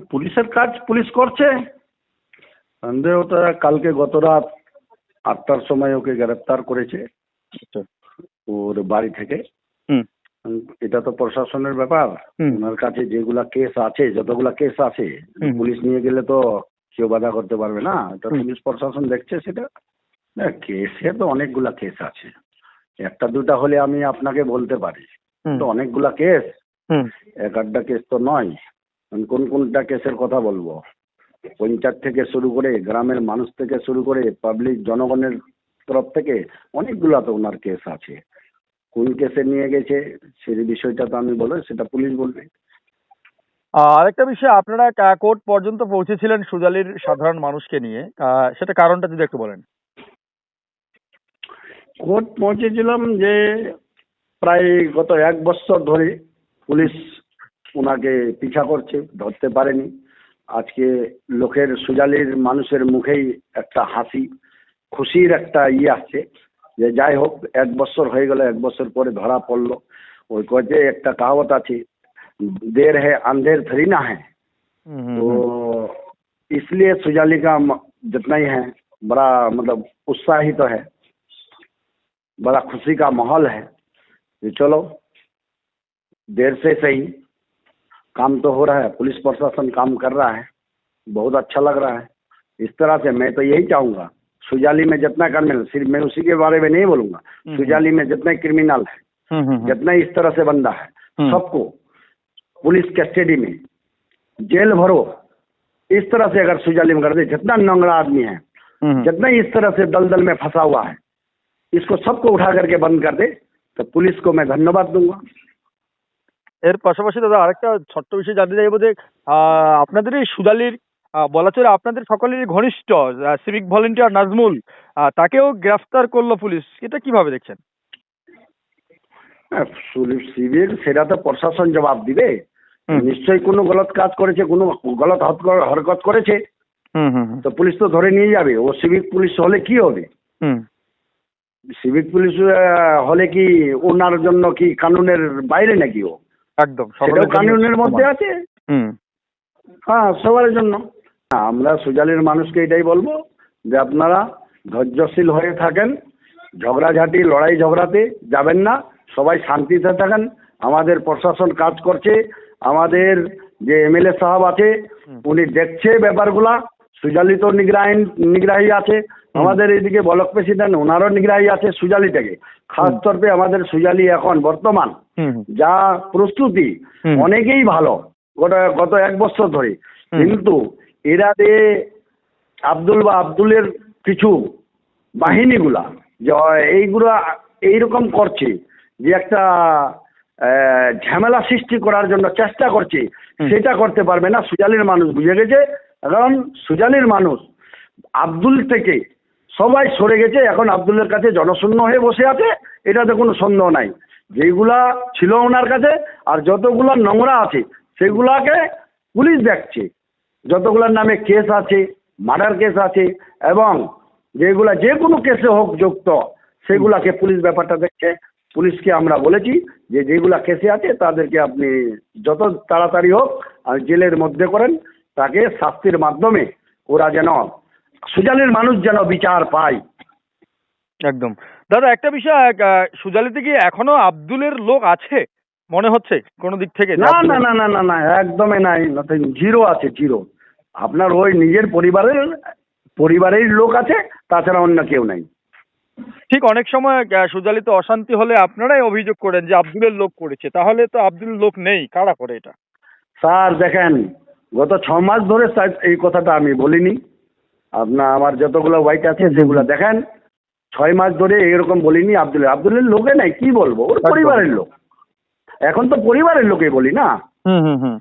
পুলিশের কাজ পুলিশ করছে। সন্দেহটা কালকে গত রাত আটটার সময় ওকে গ্রেপ্তার করেছে আচ্ছা। ওর বাড়ি থেকে। এটা তো প্রশাসনের ব্যাপার। ওনার কাছে যেগুলা কেস আছে যতগুলা কেস আছে পুলিশ নিয়ে গেলে তো কেউ বাধা করতে পারবে না। এটা পুলিশ প্রশাসন দেখছে সেটা। না কেসে তো অনেকগুলা কেস আছে। একটা দুটা হলে আমি আপনাকে বলতে পারি। তো অনেকগুলা কেস। হুম। এক আধটা কেস তো নয়। কোন কোনটা কেসের কথা বলব? পঞ্চায়েত থেকে শুরু করে গ্রামের মানুষ থেকে শুরু করে পাবলিক জনগণের তরফ থেকে অনেকগুলো তো ওনার কেস আছে। কোন কেসে নিয়ে গেছে সেই বিষয়টা তো আমি বলব সেটা পুলিশ বলবে। আরেকটা বিষয় আপনারা কোর্ট পর্যন্ত পৌঁছেছিলেন সুজালির সাধারণ মানুষকে নিয়ে। সেটা কারণটা যদি একটু বলেন। কোর্ট পৌঁছেছিলাম যে প্রায় গত এক বছর ধরে পুলিশ ওনাকে পিছা করছে ধরতে পারেনি আজকে লোকের সুজালির মানুষের মুখেই একটা হাসি খুশির একটা ইয়ে আসছে যে যাই হোক এক বছর হয়ে গেল এক বছর পরে ধরা পড়লো ওই কয়েছে একটা কাহাবত আছে देर है अंधेर थोड़ी ना है হুম, হুম, तो হুম। इसलिए सुजाली का म- जितना ही है बड़ा मतलब उत्साहित तो है बड़ा खुशी का माहौल है कि चलो देर से सही काम तो हो रहा है पुलिस प्रशासन काम कर रहा है बहुत अच्छा लग रहा है इस तरह से मैं तो यही चाहूँगा सुजाली में जितना क्रिमिनल सिर्फ़ मैं उसी के बारे में नहीं बोलूँगा हम्म। सुजाली में जितने क्रिमिनल है हम्म, हम्म, हम्म। जितना इस तरह से बंदा है हम्म। सबको पुलिस कस्टडी में जेल भरो इस तरह से अगर सुजाली में कर दे जितना नंगड़ा आदमी है हम्म, जितना इस तरह से दलदल में फंसा हुआ है इसको सबको उठा करके बंद कर दे तो पुलिस को मैं धन्यवाद दूँगा এর পাশাপাশি দাদা আরেকটা ছোট্ট বিষয় জানতে চাইব যে আপনাদের এই সুদালির বলা চলে আপনাদের সকলেরই ঘনিষ্ঠ সিভিক ভলেন্টিয়ার নাজমুল তাকেও গ্রেফতার করল পুলিশ। এটা কীভাবে দেখছেন? হ্যাঁ, সিভিল সেটা তো প্রশাসন জবাব দিবে। নিশ্চয়ই কোনো গলত কাজ করেছে কোনো গলত হরকত করেছে। হুম হুম হুম। তো পুলিশ তো ধরে নিয়ে যাবে। ও সিভিক পুলিশ হলে কি হবে? হুম। সিভিক পুলিশ হলে কি ওনার জন্য কি কানুনের বাইরে নাকি ও? একদম সেটাও কানুনের মধ্যে আছে। হ্যাঁ সবার জন্য। আমরা সুজালির মানুষকে এটাই বলব যে আপনারা ধৈর্যশীল হয়ে থাকেন ঝগড়াঝাটি লড়াই ঝগড়াতে যাবেন না সবাই শান্তিতে থাকেন আমাদের প্রশাসন কাজ করছে আমাদের যে এমএলএ সাহেব আছে উনি দেখছে ব্যাপারগুলা সুজালি তো নিগরাহী নিগরাহী আছে। আমাদের এইদিকে ব্লক প্রেসিডেন্ট ওনারও নিগ্রাহী আছে সুজালিটাকে। খাস তরফে আমাদের সুজালি এখন বর্তমান যা প্রস্তুতি অনেকেই ভালো গোটা গত এক বছর ধরে। কিন্তু এরা যে আব্দুল বা আব্দুলের কিছু বাহিনীগুলা যে এইগুলা এইরকম করছে যে একটা আহ, ঝামেলা সৃষ্টি করার জন্য চেষ্টা করছে সেটা করতে পারবে না। সুজালির মানুষ বুঝে গেছে কারণ সুজালির মানুষ, আব্দুল থেকে সবাই সরে গেছে, এখন আব্দুলের কাছে জনশূন্য হয়ে বসে আছে, এটাতে কোনো সন্দেহ নাই। যেগুলা ছিল ওনার কাছে, আর যতগুলা নোংরা আছে, সেগুলাকে পুলিশ দেখছে। যতগুলার নামে কেস আছে, মার্ডার কেস আছে, এবং যেগুলা যে কোনো কেসে হোক যুক্ত, সেগুলাকে পুলিশ ব্যাপারটা দেখছে। পুলিশকে আমরা বলেছি যে যেগুলা কেসে আছে, তাদেরকে আপনি যত তাড়াতাড়ি হোক জেলের মধ্যে করেন। তাকে শাস্তির মাধ্যমে ওরা যেন সুজালির মানুষ যেন বিচার পায়। একদম। দাদা একটা বিষয় সুজালিতে কি এখনও আব্দুলের লোক আছে? মনে হচ্ছে কোনো দিক থেকে না না না না না না একদমই নাই। নথিং জিরো আছে জিরো আপনার ওই নিজের পরিবারের পরিবারের লোক আছে তাছাড়া অন্য কেউ নাই। ঠিক অনেক সময় সুজালিতে অশান্তি হলে আপনারাই অভিযোগ করেন যে আব্দুলের লোক করেছে। তাহলে তো আব্দুলের লোক নেই। কারা করে এটা? স্যার দেখেন গত ছ মাস ধরে স্যার এই কথাটা আমি বলিনি। আপনার আমার যতগুলো ওয়াইট আছে সেগুলো দেখেন। ছয় মাস ধরে এরকম বলিনি আব্দুল আব্দুলের লোকে নাই কি বলব? ওর পরিবারের লোক। এখন তো পরিবারের লোকে বলি না? হুম হুম হুম।